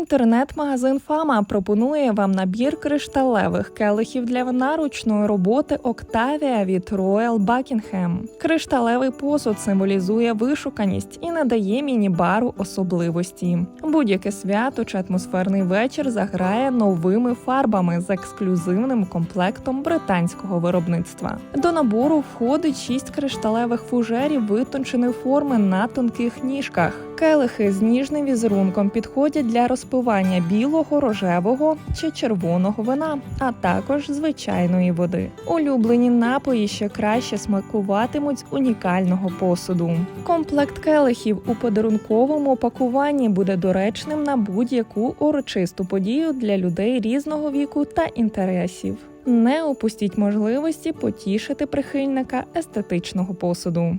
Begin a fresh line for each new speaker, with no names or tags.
Інтернет-магазин Фама пропонує вам набір кришталевих келихів для вина ручної роботи Octavia від Royal Buckingham. Кришталевий посуд символізує вишуканість і надає міні-бару особливості. Будь-яке свято чи атмосферний вечір заграє новими фарбами з ексклюзивним комплектом британського виробництва. До набору входить шість кришталевих фужерів витонченої форми на тонких ніжках. Келихи з ніжним візерунком підходять для розпивання білого, рожевого чи червоного вина, а також звичайної води. Улюблені напої ще краще смакуватимуть з унікального посуду. Комплект келихів у подарунковому пакуванні буде доречним на будь-яку урочисту подію для людей різного віку та інтересів. Не упустіть можливості потішити прихильника естетичного посуду.